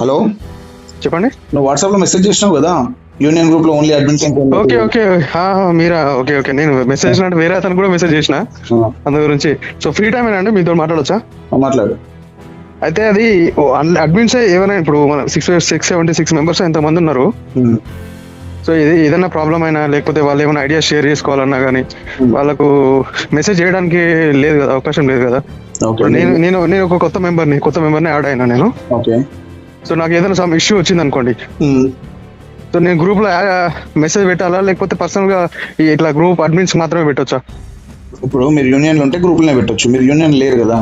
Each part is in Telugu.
హలో? చెప్పండి. నువ్వు వాట్సాప్లో మెసేజ్ చేసినావు కదా? యూనియన్ గ్రూప్లో ఓన్లీ అడ్మిన్స్ ఓకే ఓకే. మీరా? Okay okay. నేను మెసేజ్ చేసిన వేరే అతను కూడా మెసేజ్ చేసిన అందు గురించి సో ఫ్రీ టైం ఏనండి మీతో మాట్లాడొచ్చా? మాట్లాడు. అయితే అది అడ్మిన్స్ ఏమైనా ఇప్పుడు మన six six seventy six members ఎంత మంది ఉన్నారు. సో ఇది ఏదైనా ప్రాబ్లం అయినా లేకపోతే వాళ్ళు ఏమైనా ఐడియా షేర్ చేసుకోవాలన్నా కానీ వాళ్ళకు మెసేజ్ చేయడానికి లేదు కదా అవకాశం లేదు కదా. నేను నేను నేను ఒక కొత్త మెంబర్ని కొత్త మెంబర్ని యాడ్ అయినా నేను. ఓకే సో నాకు ఏదైనా సమ్ ఇష్యూ వచ్చింది అనుకోండి ఉమ్. సో నేను గ్రూప్లో మెసేజ్ పెట్టాలా? లేకపోతే పర్సనల్గా ఇట్లా గ్రూప్ అడ్మిన్స్ మాత్రమే పెట్టొచ్చా? ఇప్పుడు మీరు యూనియన్లో ఉంటే గ్రూప్లోనే పెట్టొచ్చు. మీరు యూనియన్ లేరు కదా.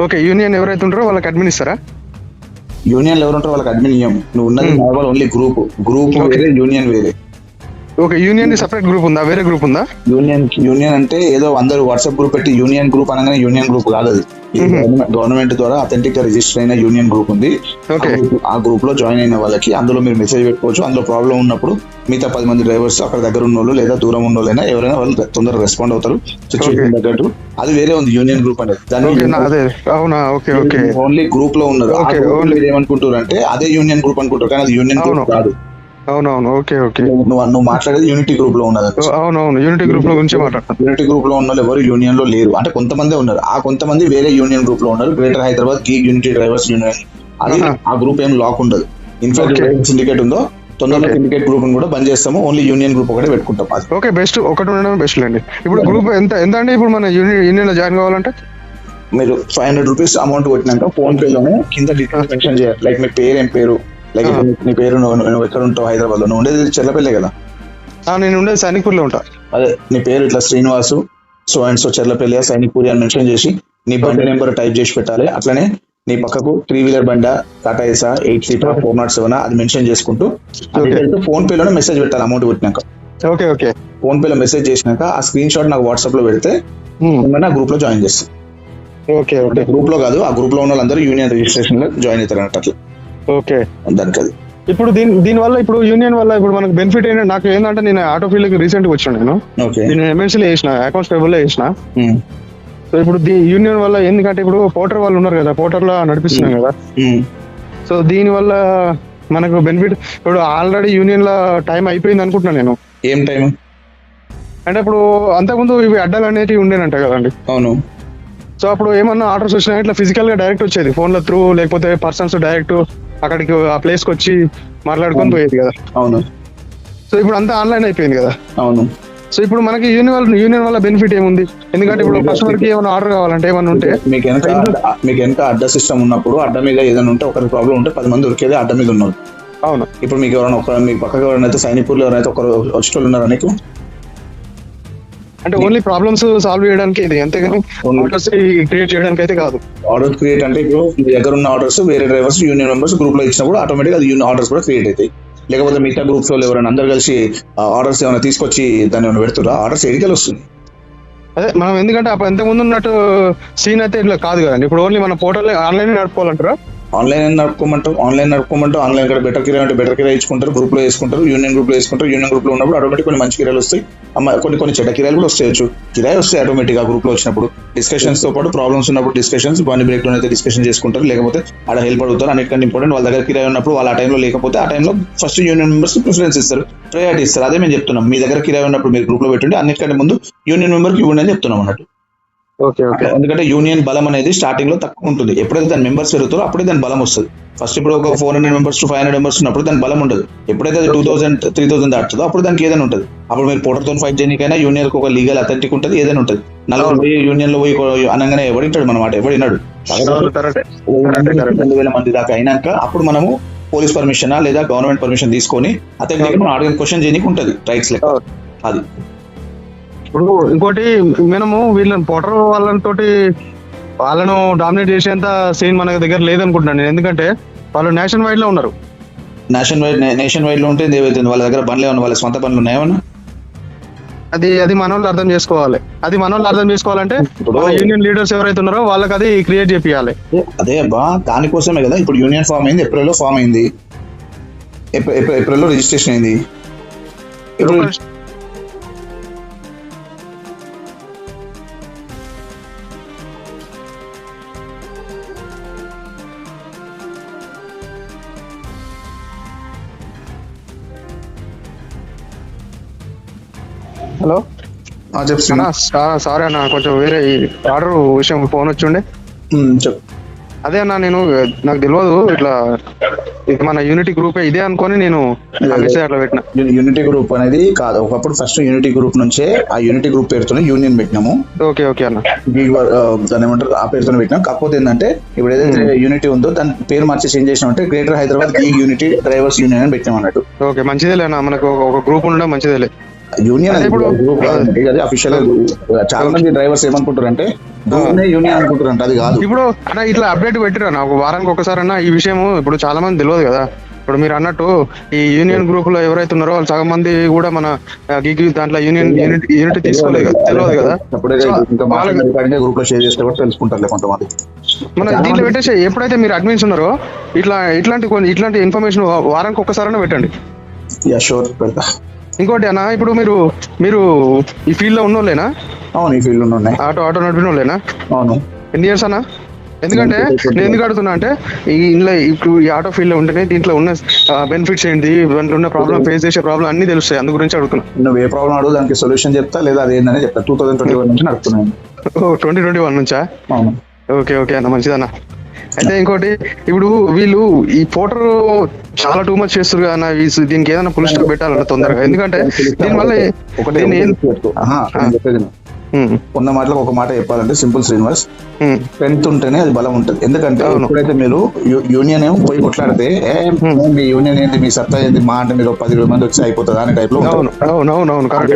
ఓకే యూనియన్ ఎవరైతే ఉంటారో వాళ్ళకి అడ్మిన్ ఇస్తారా? యూనియన్ ఎవరు ఉంటారో వాళ్ళకి అడ్మిన్ ఇయ్యం. నువ్వు ఉన్నది Hmm. Normal only group group. వేరే యూనియన్ వేరే. ఓకే యూనియన్ సపరేట్ గ్రూప్ ఉందా? వేరే గ్రూప్ ఉందా? యూనియన్ యూనియన్ అంటే ఏదో అందరూ వాట్సాప్ గ్రూప్ పెట్టి యూనియన్ గ్రూప్ అనగానే యూనియన్ గ్రూప్ కాదు అది. గవర్నమెంట్ ద్వారా అథెంటిక్గా రిజిస్టర్ అయిన యూనియన్ గ్రూప్ ఉంది. ఆ గ్రూప్లో జాయిన్ అయిన వాళ్ళకి అందులో మీరు మెసేజ్ పెట్టుకోవచ్చు. అందులో ప్రాబ్లం ఉన్నప్పుడు మిగతా పది మంది డ్రైవర్స్ అక్కడ దగ్గర ఉన్న వాళ్ళు లేదా దూరం ఉన్న వాళ్ళైనా ఎవరైనా వాళ్ళు తొందరగా రెస్పాండ్ అవుతారు. సిచ్యువేషన్ తగ్గట్టు. అది వేరే ఉంది యూనియన్ గ్రూప్ అనేది. ఓన్లీ గ్రూప్లో ఉన్నారు. ఏమనుకుంటారు అంటే అదే యూనియన్ గ్రూప్ అనుకుంటారు కానీ అది యూనియన్ గ్రూప్. కాదు. అవునవును ఓకే ఓకే. నువ్వు నువ్వు మాట్లాడేది యూనిటీ గ్రూప్లో ఉన్నది. అవునవును యూనిటీ గ్రూప్లో గురించి మాట్లాడతాను. యూనిటీ గ్రూప్లో ఉన్న వాళ్ళు ఎవరు యూనియన్లో లేరు. అంటే కొంతమంది ఉన్నారు. ఆ కొంతమంది వేరే యూనియన్ గ్రూప్లో ఉన్నారు. Greater Hyderabad gig unity drivers union అది. ఆ గ్రూప్ ఏం లాక్ ఉండదు. ఇన్ఫాక్ట్. సిండికేట్ ఉందో తొందరలో. సిండికేట్ గ్రూప్ కూడా బంద్ చేస్తాము. ఓన్లీ యూనియన్ గ్రూప్ ఒకటే పెట్టుకుంటాం. అది. ఓకే బెస్ట్ ఒకటి ఉండడం బెస్ట్ లేండి. ఇప్పుడు గ్రూప్ ఎంత ఎంత అండి? ఇప్పుడు మన యూనియన్ యూనియన్లో జాయిన్ కావాలంటే? మీరు ఫైవ్ హండ్రెడ్ రూపీస్ అమౌంట్ కొట్టినాక ఫోన్ పే లోనే కింద డీటెయిల్స్ మెన్షన్ చేయాలి. లైక్ మీ పేరు ఏం పేరు? లైక్. నీ పేరు నువ్వు ఎక్కడ ఉంటావు హైదరాబాద్లో నువ్వు ఉండేది చెర్లపల్లి కదా? నేను ఉండేది సైనిక్పూర్లో ఉంటా. అదే నీ పేరు ఇట్లా Srinivasu so and so Cherlapally Sainikpuri అని మెన్షన్ చేసి నీ బండి నెంబర్ టైప్ చేసి పెట్టాలి. అట్లనే నీ పక్కకు త్రీ వీలర్ బండ Tata ఎసా eight seater four not seven అది మెన్షన్ చేసుకుంటూ. ఫోన్ పే లోనే మెసేజ్ పెట్టాలి అమౌంట్ పెట్టినాక ఓకే ఓకే. ఫోన్ పే లో మెసేజ్ చేసినాక ఆ స్క్రీన్ షాట్ నాకు వాట్సాప్లో పెడితే మిమ్మల్ని ఆ గ్రూప్లో జాయిన్ చేస్తాం. Okay okay. గ్రూప్లో కాదు ఆ గ్రూప్లో ఉన్న వాళ్ళందరూ యూనియన్ రిజిస్ట్రేషన్లో జాయిన్ అవుతారు అన్నట్టు అట్లా. ఓకే. దానికి అది ఇప్పుడు దీని దీని వల్ల ఇప్పుడు యూనియన్ వల్ల ఇప్పుడు మనకు బెనిఫిట్ ఏంటంటే నాకు ఏంటంటే నేను ఆటో ఫీల్డ్కి రీసెంట్గా వచ్చాను నేను నేను ఎంఎన్సీలో చేసిన అకౌంట్స్ టేబుల్లో ఉమ్. సో ఇప్పుడు దీ యూనియన్ వల్ల ఎందుకంటే ఇప్పుడు పోటర్ వాళ్ళు ఉన్నారు కదా పోటర్లో నడిపిస్తున్నాం కదా. సో దీని వల్ల మనకు బెనిఫిట్ ఇప్పుడు ఆల్రెడీ యూనియన్లో టైం అయిపోయింది అనుకుంటున్నాను నేను. ఏం టైం అంటే ఇప్పుడు అంతకుముందు ఇవి అడ్డాలు అనేటివి ఉండేనంట కదండి. అవును. సో అప్పుడు ఏమన్నా ఆర్డర్స్ వచ్చినా ఇట్లా ఫిజికల్గా డైరెక్ట్ వచ్చేది ఫోన్ల త్రూ లేకపోతే పర్సన్స్ డైరెక్ట్ అక్కడికి ఆ ప్లేస్కి వచ్చి మాట్లాడుకొని పోయేది కదా. అవును. సో ఇప్పుడు అంతా ఆన్లైన్ అయిపోయింది కదా. అవును. సో ఇప్పుడు మనకి యూనియన్ యూనియన్ వల్ల బెనిఫిట్ ఏముంది? ఎందుకంటే ఇప్పుడు కస్టమర్కి ఏమైనా ఆర్డర్ కావాలంటే ఏమన్నా ఉంటే మీకు వెనక మీకు వెనక అడ్డ సిస్టమ్ ఉన్నప్పుడు అడ్డ మీద ఏదైనా ఉంటే ఒకరికి ప్రాబ్లం ఉంటే పది మంది దొరికేది అడ్డ మీద ఉన్నారు అవును. ఇప్పుడు మీకు ఎవరైనా ఒక మీ పక్కకు ఎవరైనా సైనికులు ఎవరైతే ఒకరు వచ్చేటోళ్ళు ఉన్నారా నీకు అంటే ఓన్లీ ప్రాబ్లమ్స్ సాల్వ్ చేయడానికి ఇది అంతేగాని ఆర్డర్స్ క్రియేట్ చేయడానికి అయితే కాదు. ఆర్డర్ క్రియేట్ అంటే ఇప్పుడు మీ దగ్గర ఉన్న ఆర్డర్స్ వేరే డ్రైవర్స్ యూనియన్ మెంబర్స్ గ్రూప్లో ఇచ్చినప్పుడు ఆటోమేటిక్ అది ఆర్డర్స్ కూడా క్రియేట్ అవుతాయి. లేకపోతే మిగతా గ్రూప్స్ వాళ్ళు ఎవరైనా అందరు కలిసి ఆర్డర్స్ ఏమైనా తీసుకొచ్చి దాన్ని ఏమైనా పెడుతురా ఆర్డర్స్ ఎడికల్ వస్తుంది? అదే మనం ఎందుకంటే అప్పుడు ఎంత ముందు ఉన్నట్టు సీన్ అయితే ఇట్లా కాదు కదండి. ఇప్పుడు ఓన్లీ మన పోర్టల్ ఆన్లైన్ నడుపుకోవాలంటారా? ఆన్లైన్ నడుపుకోమంటారు ఆన్లైన్ నడుపుకోమంటారు ఆన్లైన్ కూడా బెటర్ కిరాయి అంటే బెటర్ కిరాయి ఇచ్చుకుంటారు గ్రూప్లో వేసుకుంటారు యూనియన్ గ్రూప్లో వేసుకుంటారు యూనియన్ గ్రూప్లో ఉన్నప్పుడు ఆటోమేటిక్ కొన్ని మంచి కిరాయిలు వస్తాయి. అమ్మ కొన్ని కొన్ని చెడ్డ కిరాయిలు కూడా వస్తాయచ్చు. కిరాయి వస్తాయి ఆటోమేటిక్ ఆ గ్రూప్లో వచ్చినప్పుడు. డిస్కషన్స్తో పాటు ప్రాబ్లమ్స్ ఉన్నప్పుడు డిస్కషన్స్ బాని బ్రేక్లో అయితే డిస్కషన్ చేసుకుంటారు. లేకపోతే ఆడ హెల్ప్ అడుగుతారు అన్నిటికంటే ఇంపార్టెంట్ వాళ్ళ దగ్గర కిరాయి ఉన్నప్పుడు వాళ్ళ ఆ టైంలో లేకపోతే ఆ టైంలో ఫస్ట్ యూనియన్ మెంబర్స్ ప్రిఫరెన్స్ ఇస్తారు. ప్రయారిటీ ఇస్తారు. అదే మేము చెప్తున్నాం. మీ దగ్గర కిరాయి ఉన్నప్పుడు మీరు గ్రూప్లో అన్నిటికంటే ముందు యూనియన్ మెంబర్కి ఇవ్వండి అని చెప్తున్నాం అన్నట్టు. ఎందుకంటే యూనియన్ బలం అనేది స్టార్టింగ్లో తక్కువ ఉంటుంది. ఎప్పుడైతే దాని మెంబర్స్ పెరుగుతారో అప్పుడే దాని బలం వస్తుంది. ఫస్ట్ ఇప్పుడు ఒక four hundred members to five hundred members ఉన్నప్పుడు దాని బలం ఉండదు. ఎప్పుడైతే అది టూ థౌసండ్ త్రీ థౌసండ్ దాటుతుందో అప్పుడు దానికి ఏదైనా ఉంటుంది. అప్పుడు మీరు పోటర్తో ఫైట్ చేయడానికైనా యూనియన్ ఒక లీగల్ అథెంటిక్ ఉంటుంది ఏదైనా ఉంటుంది. నలుగురు పోయి యూనియన్లో పోయి అనగానే ఎవడింటాడు మనమాట ఎవడినాడు రెండు వేల మంది దాకా అయినాక అప్పుడు మనము పోలీస్ పర్మిషన్ లేదా గవర్నమెంట్ పర్మిషన్ తీసుకొని మనం అడిగిన క్వశ్చన్ చేయడానికి ఉంటుంది. రైట్స్ లెక్క. అది. ఇప్పుడు ఇంకోటి మనము వీళ్ళని పోటర్ వాళ్ళతోటి వాళ్ళను డామినేట్ చేసేంత సీన్ మన దగ్గర లేదనుకుంటున్నాను నేను. ఎందుకంటే వాళ్ళు నేషన్ వైడ్లో ఉన్నారు. నేషన్ వైడ్ నేషన్ వైడ్లో ఉంటే ఏదైతుంది వాళ్ళ దగ్గర బండ్లు ఏమన్నా వాళ్ళ సొంత బండ్లు ఉన్నాయేమన్నా అది అది మన వాళ్ళు అర్థం చేసుకోవాలి. అది మన వాళ్ళు అర్థం చేసుకోవాలంటే యూనియన్ లీడర్స్ ఎవరైతే ఉన్నారో వాళ్ళకి అది క్రియేట్ చేపియాలి. అదే అబ్బా దానికోసమే కదా ఇప్పుడు యూనియన్ ఫామ్ అయింది ఏప్రిల్లో ఫామ్ అయింది. ఏప్రిల్లో రిజిస్ట్రేషన్ అయింది. హలో. సారీ అన్న కొంచెం వేరే ఆర్డర్ విషయం ఫోన్ వచ్చిండే. చెప్పు. అదే అన్న నేను నాకు తెలియదు ఇట్లా ఇది మన యూనిటీ గ్రూప్ ఇదే అనుకొని నేను అట్లా పెట్టిన. యూనిటీ గ్రూప్ అనేది కాదు. ఒకప్పుడు ఫస్ట్ యూనిటీ గ్రూప్ నుంచే ఆ యూనిటీ గ్రూప్ పేరుతోనే యూనియన్ పెట్టినాము. ఓకే ఓకే అన్న. దాన్ని ఏమంటారు ఆ పేరుతో పెట్టినాం. కాకపోతే ఏంటంటే ఇప్పుడు ఏదైతే యూనిటీ ఉందో దాని పేరు మార్చి చేంజ్ చేసినాం అంటే greater Hyderabad gig unity drivers union అని పెట్టినాం అన్నట్టు. ఓకే మంచిదేలే అన్న మనకు ఒక- ఒక గ్రూప్ ఉండడం మంచిదేలే. యూనియన్ అదే అఫీషియల్ చాలా మంది డ్రైవర్స్ ఏమనుకుంటారు అంటే యూనియన్ అనుకుంటారు అంటే అది కాదు. ఇప్పుడు అన్న ఇట్లా అప్డేట్ పెట్టిరా నాకు వారానికి ఒకసారి అన్న ఈ విషయం ఇప్పుడు చాలా మంది తెలియదు కదా. ఇప్పుడు మీరు అన్నట్టు ఈ యూనియన్ గ్రూప్లో ఎవరైతే ఉన్నారో వాళ్ళు సగం మంది కూడా మన gig unit union unit unit తీసుకోలేదు కదా తెలియదు కదా. గ్రూప్లో షేర్ చేస్తే కూడా కొంతమంది. మన దీంట్లో పెట్టేసి ఎప్పుడైతే మీరు అడ్మిన్స్ ఉన్నారో ఇట్లా ఇట్లాంటి కొన్ని ఇట్లాంటి ఇన్ఫర్మేషన్ వారానికి ఒక్కసారైనా పెట్టండి. యా షూర్ పెడతా. ఇంకోటి అన్న ఇప్పుడు మీరు మీరు ఈ ఫీల్డ్లో ఉన్నోళ్ళేనా? అవును ఈ ఫీల్డ్ ఉన్నాయి ఆటో ఆటో నడిపిన వాళ్ళేనా అవును. ఎన్ని ఇయర్స్ అన్న? ఎందుకంటే నేను ఎందుకు అడుగుతున్నా అంటే ఈ ఇంట్లో ఇప్పుడు ఈ ఆటో ఫీల్డ్లో ఉంటేనే దీంట్లో ఉన్న బెనిఫిట్స్ ఏంటి? దాంట్లో ఉన్న ప్రాబ్లం ఫేస్ చేసే ప్రాబ్లం అన్ని తెలుస్తాయి. అందు గురించి అడుగుతున్నా. నువ్వు ఏ ప్రాబ్లం అడుగు దానికి సొల్యూషన్ చెప్తా లేదా అది ఏంటనే చెప్తా. టూ థౌసండ్ ట్వంటీ వన్ నుంచి నడుపుతున్నాను. ఓ ట్వంటీ ట్వంటీ వన్ నుంచా ఓకే ఓకే అన్న మంచిదన్న. అయితే ఇంకోటి ఇప్పుడు వీళ్ళు ఈ పోటర్ చాలా టూ మచ్ చేస్తారు కదా దీనికి ఏదైనా పుల్ స్టాప్ పెట్టాలన్న తొందరగా. ఎందుకంటే దీనివల్ల ఉన్న మాటలకు ఒక మాట చెప్పాలంటే సింపుల్ శ్రీనివాస్. స్ట్రెంత్ ఉంటేనే అది బలం ఉంటుంది. ఎందుకంటే. ఎప్పుడైతే మీరు యూనియన్ ఏమో పోయి కొట్లాడితే మీ యూనియన్ ఏంటి మీ సత్తా ఏంటి మా అంటే మీరు పది మంది వచ్చి అయిపోతుంది అనే టైప్లో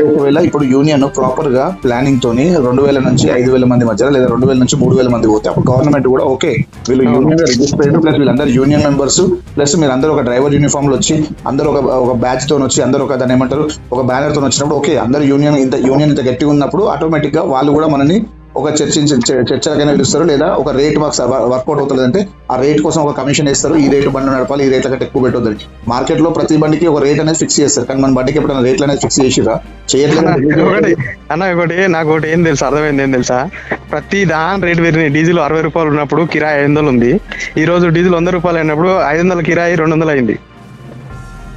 ఒకవేళ ఇప్పుడు యూనియన్ ప్రాపర్గా ప్లానింగ్ తోని రెండు వేల నుంచి ఐదు వేల మంది మధ్య లేదా రెండు వేల నుంచి మూడు వేల మంది పోతే అప్పుడు గవర్నమెంట్ కూడా ఓకే వీళ్ళు యూనియన్ రిజిస్టర్ అయ్యారు ప్లస్ వీళ్ళందరూ యూనియన్ మెంబర్స్ ప్లస్ మీరు అందరూ ఒక డ్రైవర్ యూనిఫామ్లో వచ్చి అందరూ ఒక ఒక బ్యాచ్తో వచ్చి అందరూ ఒక దాన్ని ఏమంటారు? ఒక బ్యానర్తో వచ్చినప్పుడు ఓకే అందరూ యూనియన్ ఇంత యూనియన్ ఇంత గట్టిగా ఉన్నప్పుడు ఆటోమేటిక్ గా వాళ్ళు కూడా మనని ఒక చర్చించి చర్చలకైనా పిలుస్తారు లేదా ఒక రేట్ మాకు వర్కౌట్ అవుతుంది అంటే ఆ రేట్ కోసం ఒక కమిషన్ ఇస్తారు ఈ రేటు బండి నడపాలి ఈ రేట్ల కంటే ఎక్కువ పెట్టొద్దని. మార్కెట్లో ప్రతి బండికి ఒక రేట్ అనేది ఫిక్స్ చేస్తారు. కానీ మన బండికి ఎప్పుడైనా రేట్లు అనేది ఫిక్స్ చేసిరా చేయట్లేదు ఒకటి అన్న ఒకటి నాకు ఒకటి ఏం తెలుసు అర్థమైంది ఏం తెలుసా? ప్రతి దాని రేట్ పెరిగినాయి. డీజిల్ అరవై రూపాయలు ఉన్నప్పుడు కిరాయి ఐదు వందలు ఉంది. ఈ రోజు డీజిల్ వంద రూపాయలు అయినప్పుడు ఐదు వందల కిరాయి రెండు వందలు అయింది.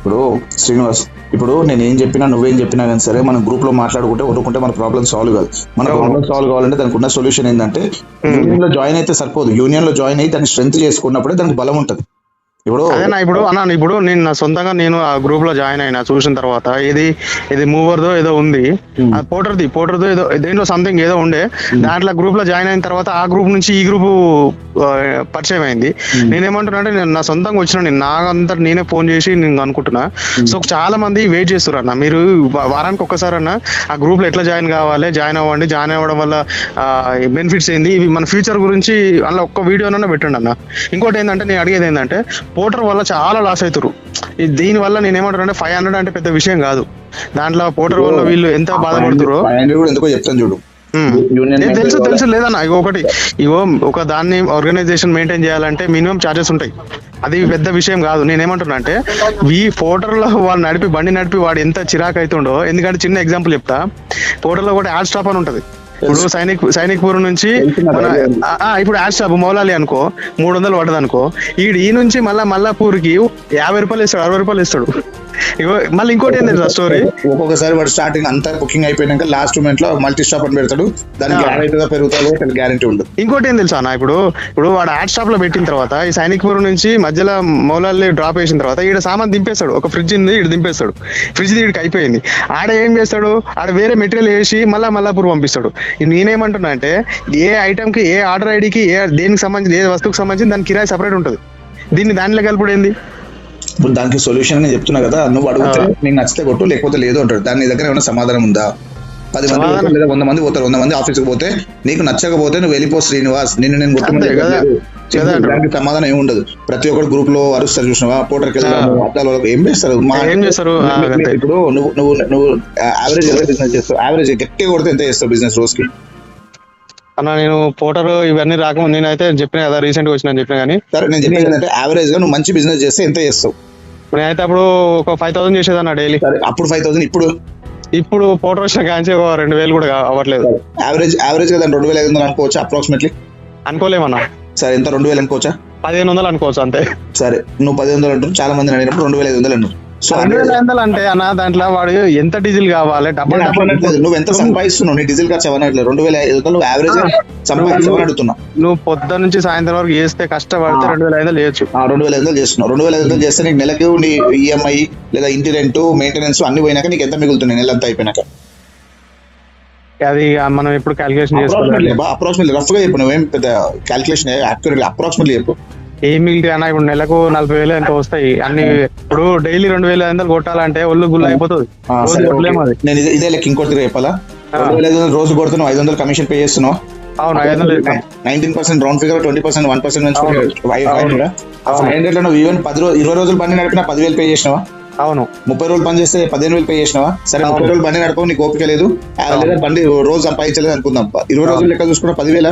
ఇప్పుడు శ్రీనివాస్ ఇప్పుడు నేను ఏం చెప్పినా నువ్వేం చెప్పినా కానీ సరే మనం గ్రూప్లో మాట్లాడుకుంటే వదులుకుంటే మన ప్రాబ్లం సాల్వ్ కాదు. మన అవును. ప్రాబ్లం సాల్వ్ కావాలంటే దానికి ఉన్న సొల్యూషన్ ఏంటంటే యూనియన్లో జాయిన్ అయితే సరిపోదు. యూనియన్లో జాయిన్ అయ్యి దాన్ని స్ట్రెంత్ చేసుకున్నప్పుడే దానికి బలం ఉంటుంది. ఇప్పుడు అదేనా ఇప్పుడు అన్న ఇప్పుడు నేను నా సొంతంగా నేను ఆ గ్రూప్లో జాయిన్ అయినా చూసిన తర్వాత ఇది ఇది మూవర్దో ఏదో ఉంది. ఆ పోటర్ది పోటర్దో ఏదో దేంట్లో సంథింగ్ ఏదో ఉండే. దాంట్లో గ్రూప్లో జాయిన్ అయిన తర్వాత ఆ గ్రూప్ నుంచి ఈ గ్రూప్ పరిచయం అయింది. నేనేమంటున్నా అంటే నేను నా సొంతంగా వచ్చిన నేను నాకంతా నేనే ఫోన్ చేసి నేను అనుకుంటున్నా. సో చాలా మంది వెయిట్ చేస్తారు అన్న. మీరు వారానికి ఒక్కసారి అన్న ఆ గ్రూప్లో ఎట్లా జాయిన్ కావాలి జాయిన్ అవ్వండి జాయిన్ అవ్వడం వల్ల బెనిఫిట్స్ ఏంది? ఇవి మన ఫ్యూచర్ గురించి అందులో ఒక్క వీడియోనన్నా పెట్టండి అన్న. ఇంకోటి ఏంటంటే నేను అడిగేది ఏంటంటే పోటర్ వల్ల చాలా లాస్ అవుతారు దీని వల్ల నేను అంటే ఫైవ్ హండ్రెడ్ అంటే పెద్ద విషయం కాదు. దాంట్లో పోటర్ వల్ల వీళ్ళు ఎంత బాధపడుతారో ఎందుకో చెప్తాను చూడు. తెలుసు తెలుసు లేదన్న ఇగో ఒకటి ఇగో ఒక దాన్ని ఆర్గనైజేషన్ మెయింటైన్ చేయాలంటే మినిమం చార్జెస్ ఉంటాయి. అది పెద్ద విషయం కాదు. నేను ఏమంటున్నా అంటే ఈ పోర్టర్లో వాళ్ళు నడిపి బండి నడిపి వాడు ఎంత చిరాకు అవుతుండో ఎందుకంటే చిన్న ఎగ్జాంపుల్ చెప్తా. పోర్టర్లో ఒకటి యాడ్ స్టాప్ అని ఉంటది. ఇప్పుడు సైనిక్ సైనిక్పురం నుంచి మన ఇప్పుడు యాడ్ స్టాప్ మౌలాలి అనుకో మూడు వందలు పడ్డది అనుకో ఈ నుంచి మళ్ళా మల్లాపూర్కి యాభై రూపాయలు ఇస్తాడు అరవై రూపాయలు ఇస్తాడు. మళ్ళీ ఇంకోటి ఏంటి తెలుసా స్టోరీ ఒక్కొక్కసారి వాడు స్టార్టింగ్ అంతా బుకింగ్ అయిపోయినాక లాస్ట్ మూమెంట్లో మల్టీ స్టాప్ అని పెడతాడు. దానికి అవుతుందో పెరుగుతుందో గ్యారంటీ ఉండదు. ఇంకోటి ఏం తెలుసా అన్న? ఇప్పుడు ఇప్పుడు వాడు యాడ్ స్టాప్లో పెట్టిన తర్వాత ఈ సైనిక్పురం నుంచి మధ్యలో మౌలాల్ని డ్రాప్ చేసిన తర్వాత ఈడ సామాన్ దింపేస్తాడు. ఒక ఫ్రిడ్జ్ ఉంది ఈడ దింపేస్తాడు. ఫ్రిడ్జ్ ఈడికి అయిపోయింది. ఆడ ఏం చేస్తాడు? ఆడ వేరే మెటీరియల్ వేసి మళ్ళా మల్లాపూర్ పంపిస్తాడు. నేనేమంటున్నా అంటే ఏ ఐటమ్కి ఏ ఆర్డర్ ఐడికి ఏ దేనికి సంబంధించి ఏ వస్తువుకి సంబంధించి దాని కిరాయి సపరేట్ ఉంటుంది. దీన్ని దానిలో కలుపుడు ఏంది? ఇప్పుడు దానికి సొల్యూషన్ నేను చెప్తున్నా కదా నువ్వు అడిగితే నీకు నచ్చితే కొట్టు లేకపోతే లేదు అంటాడు. దాని దగ్గర ఏమైనా సమాధానం ఉందా? పది మంది పోతారు లేదా వంద మంది పోతారు వంద మంది ఆఫీస్కి పోతే నీకు నచ్చకపోతే నువ్వు వెళ్ళిపో శ్రీనివాస్. నిన్ను నేను. దానికి సమాధానం ఏమి ఉండదు. ప్రతి ఒక్కరు గ్రూప్లో అరుస్తారు చూసినావా? పోటర్కి అద్దాలు ఏం చేస్తారు. ఇప్పుడు నువ్వు నువ్వు నువ్వు యావరేజ్ ఎంత బిజినెస్ చేస్తావు? యావరేజ్ గట్టిగా కొడితే ఎంత చేస్తావు బిజినెస్ రోజుకి? అన్న నేను పోటర్ ఇవన్నీ రాకముందు నేనైతే చెప్పిన కదా రీసెంట్గా వచ్చిన చెప్పిన కానీ. సరే నేను చెప్పేది ఏంటంటే యావరేజ్గా నువ్వు మంచి బిజినెస్ చేస్తే ఎంత చేస్తావు? నేనైతే అప్పుడు ఒక ఫైవ్ థౌసండ్ చేసేదన్న డైలీ సరే అప్పుడు ఫైవ్ థౌసండ్ ఇప్పుడు? ఇప్పుడు పోటర్ వచ్చిన కాంచి ఒక రెండు వేలు కూడా అవ్వట్లేదు. యావరేజ్ యావరేజ్ దాన్ని రెండు వేల ఐదు వందలు అనుకోవచ్చా అప్రాక్సిమేట్లీ అనుకోలేమన్నా. సరే ఎంత రెండు వేలు అనుకోవచ్చా? పదిహేను వందలు అనుకోవచ్చు అంతే. సరే నువ్వు పది వందలు అంటారు చాలా మంది అడిగినప్పుడు రెండు వేల ఐదు వందలు అన్నారు. సో వందలు అంటే అన్న దాంట్లో వాడు ఎంత డీజిల్ కావాలి? డబ్బులు. నువ్వు ఎంత సంపాదిస్తున్నావు? నీ డీజిల్ ఖర్చు అవనట్లేదు రెండు వేల ఐదు వందలు యావరేజ్ సంపాదించమని అడుగుతున్నా నువ్వు పొద్దున్న నుంచి సాయంత్రం వరకు చేస్తే కష్టపడితే రెండు వేల ఐదు వందలు చేయొచ్చు. ఆ, రెండు వేల ఐదు వందలు చేస్తున్నావు. రెండు వేల ఐదు వందలు చేస్తే నీకు నెలకు నీ ఈఎంఐ లేదా ఇంటి రెంట్ మెయింటెనెన్స్ అన్ని పోయినాక నీకు ఎంత మిగులుతున్నాయి నెల అంతా అయిపోయినాక? అది మనం ఎప్పుడు క్యాలిక్యులేషన్ చేసుకోవాలి. అప్రాక్సిమేట్లీ రఫ్గా చెప్పు. నువ్వేం పెద్ద క్యాల్కులేషన్ యాక్యురేట్ అప్రాక్సిమేట్లీ చెప్పు. ఏం మిగిలితే అన్న ఇప్పుడు నెలకు నలభై వేలు ఎంత వస్తాయి. అన్ని ఇప్పుడు డైలీ రెండు వేల ఐదు వందలు కొట్టాలంటే ఒళ్ళు గుల్ల అయిపోతుంది. నేను ఇదే లెక్క ఇంకోటి చెప్పాలా? ఆ. రెండు వేల ఐదు వందలు రోజు కొడుతున్నావు ఐదు వందలు కమిషన్ పే చేస్తున్నావు? అవును ఐదు వందలు. Nineteen percent round figure twenty percent one percent హండ్రెడ్లో నువ్వు ఈవెన్ పది రోజు ఇరవై రోజులు బండి నడిపినా పదివేలు పే చేసినావా? అవును. ముప్పై రోజులు పని చేస్తే పదిహేను వేలు పే చేసినావా? సరే ముప్పై రోజులు బండి నడపవు నీకు ఓపిక లేదా. బండి రోజు సంపాదించలేదు అనుకుందాం. ఇరవై రోజులు లెక్క చూసుకున్న పదివేల?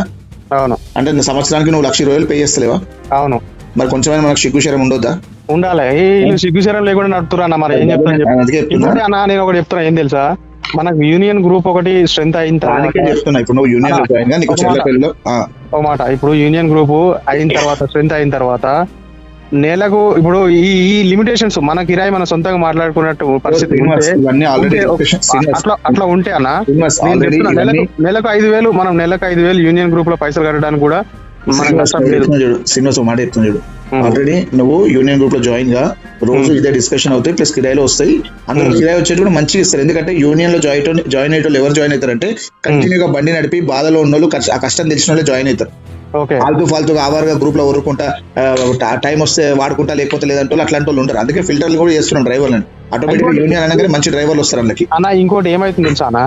అవును. అంటే నువ్వు సంవత్సరానికి నువ్వు లక్ష వేలు పే చేస్తలేవా? అవును. మరి కొంచెమైనా మనకు సిగ్గు శరం ఉండొద్దా? ఉండాలి. వీళ్ళు సిగ్గుశరం లేకుండా నడుపుతురా అన్న మరి? ఏం చెప్తాను అన్న నేను ఒకటి చెప్తున్నా ఏం తెలుసా? మనకు యూనియన్ గ్రూప్ ఒకటి స్ట్రెంత్ అయిన తర్వాత మాట. ఇప్పుడు యూనియన్ గ్రూప్ అయిన తర్వాత స్ట్రెంత్ అయిన తర్వాత నెలకు ఇప్పుడు ఈ ఈ లిమిటేషన్స్ మన కిరాయి మన సొంతంగా మాట్లాడుకున్నట్టు పరిస్థితి అట్లా అట్లా ఉంటే అన్న నెలకు ఐదు వేలు మనం నెలకు ఐదు వేలు యూనియన్ గ్రూప్లో పైసలు కట్టడానికి కూడా చూడు శ్రీనివాస్ మాట చెప్తున్నా చూడు. ఆల్రెడీ నువ్వు యూనియన్ గ్రూప్లో జాయిన్గా రోజు ఇదే డిస్కషన్ అవుతాయి ప్లస్ కిరాయిలు వస్తాయి. అందులో కిరాయి వచ్చేది కూడా మంచిగా ఇస్తారు. ఎందుకంటే యూనియన్లో జాయిన్ జాయిన్ అయ్యేటోళ్ళు ఎవరు జాయిన్ అవుతారంటే కంటిన్యూగా బండి నడిపి బాధలో ఉన్న వాళ్ళు ఆ కష్టం తెలిసిన వాళ్ళు జాయిన్ అవుతారు. ఓకే ఫాల్తూ ఫాల్తుగా ఆవారుగా గ్రూప్లో ఊరుకుంటా టైం వస్తే వాడుకుంటా లేకపోతే లేదంటే అట్లాంటి వాళ్ళు ఉంటారు. అందుకే ఫిల్టర్లు కూడా చేస్తున్నాం డ్రైవర్లను ఆటోమేటిక్ యూనియన్ అనగానే మంచి డ్రైవర్లు వస్తారు అందులోకి అన్న ఇంకోటి ఏమైతుంది తెలుసా అన్న?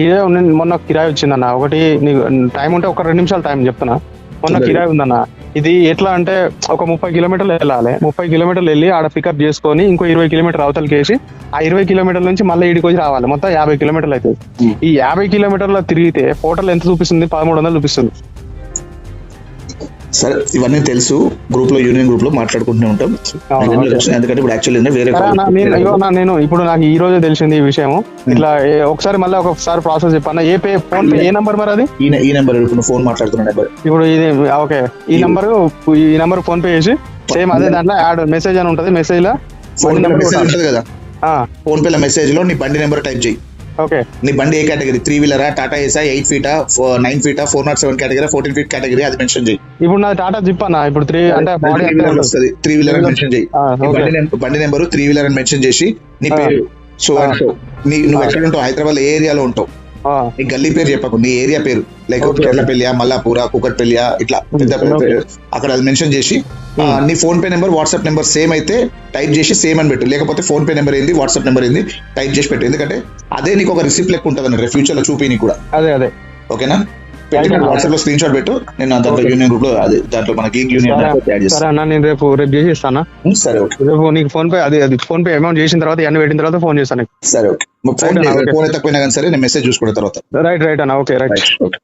ఇదే నేను మొన్న కిరాయి వచ్చిందన్న ఒకటి నీకు టైం ఉంటే ఒక రెండు నిమిషాలు టైం చెప్తున్నా. మొన్న. కిరాయి ఉందన్న. ఇది ఎట్లా అంటే ఒక ముప్పై కిలోమీటర్లు వెళ్ళాలి. ముప్పై కిలోమీటర్లు వెళ్ళి ఆడ పికప్ చేసుకొని ఇంకో ఇరవై కిలోమీటర్ అవతలకి వేసి ఆ ఇరవై కిలోమీటర్ల నుంచి మళ్ళీ ఇడికి వచ్చి రావాలి. మొత్తం యాభై కిలోమీటర్లు అవుతుంది. ఈ యాభై కిలోమీటర్ల తిరిగితే టోటల్ ఎంత చూపిస్తుంది? పదమూడు వందలు చూపిస్తుంది. సరే ఇవన్నీ తెలుసు. గ్రూప్లో యూనియన్ గ్రూప్లో మాట్లాడుకుంటూనే ఉంటాం. ఎందుకంటే ఇప్పుడు యాక్చువల్లీ వేరే నేను ఇప్పుడు నాకు ఈ రోజే తెలిసింది ఈ విషయం ఇట్లా ఒకసారి మళ్ళీ ఒకసారి ప్రాసెస్ చెప్పన్న. ఏ పే ఫోన్ పే ఏ నంబర్ మరి అది? ఈ నెంబర్ ఇప్పుడు ఫోన్ మాట్లాడుతున్న నెంబర్. ఇప్పుడు ఇది ఓకే. ఈ నంబర్ ఈ నంబర్ ఫోన్ పే చేసి సేమ్ అదే దాంట్లో యాడ్ మెసేజ్ అని ఉంటది. మెసేజ్లో ఫోన్ పే నెంబర్ కదా. ఆ, ఫోన్ పేల మెసేజ్లో నీ బండి నెంబర్ టైప్ చేయి. నీ బండి ఏ కేటగిరీ? త్రీ వీలరా టాటా ఏసా ఎయిట్ ఫీటా nine ఫీటా four not seven category fourteen feet category అది మెన్షన్ చేయి. ఇప్పుడు నాది టాటా జిప్ అన్న ఇప్పుడు త్రీ అంటే బాడీ వస్తుంది. త్రీ వీలర్ అని మెన్షన్ చేయి. నీ. బండి నెం- నెంబర్ త్రీ వీలర్ అని మెన్షన్ చేసి నీ. పేరు. సో. అండ్ సో నీ నువ్వు ఎక్కడ ఉంటావు హైదరాబాద్ ఏ ఏరియాలో ఉంటావు? నీ గల్లీ పేరు చెప్పకు నీ ఏరియా పేరు. లైక్. కేరళపల్లియా మల్లాపూరా కుకట్పల్లియా ఇట్లా పెద్ద. అక్కడ అది మెన్షన్ చేసి Hmm. నీ PhonePe number WhatsApp number same అయితే టైప్ చేసి సేమ్ అని పెట్టు. లేకపోతే ఫోన్ పే నెంబర్ ఏంది వాట్సాప్ నెంబర్ ఏంది టైప్ చేసి పెట్టు. ఎందుకంటే అదే నీకు ఒక రిసిప్ట్ లెక్క ఉంటుంది అన్నట్టు ఫ్యూచర్లో చూపి కూడా. అదే అదే. ఓకేనా? పెట్టి Okay. వాట్సాప్లో స్క్రీన్ షాట్ పెట్టు నేను దాంట్లో Okay. యూనియన్ గ్రూప్లో అది దాంట్లో మన గీక్ యూనియన్ సరే యాడ్ సరే చేస్తాను అన్న నేను రేపు రేపు చేసి ఇస్తానా సరే ఓకే. రేపు నీకు ఫోన్ పే అది అది ఫోన్ పే అమౌంట్ చేసిన తర్వాత పెట్టిన తర్వాత ఫోన్ చేస్తాను సరే okay. Phone Right, okay. Phone ఎత్తకపోయినా కానీ సరే నేను మెసేజ్ చూసుకున్న తర్వాత. రైట్ రైట్ అన్న ఓకే రైట్ రైట్ ఓకే.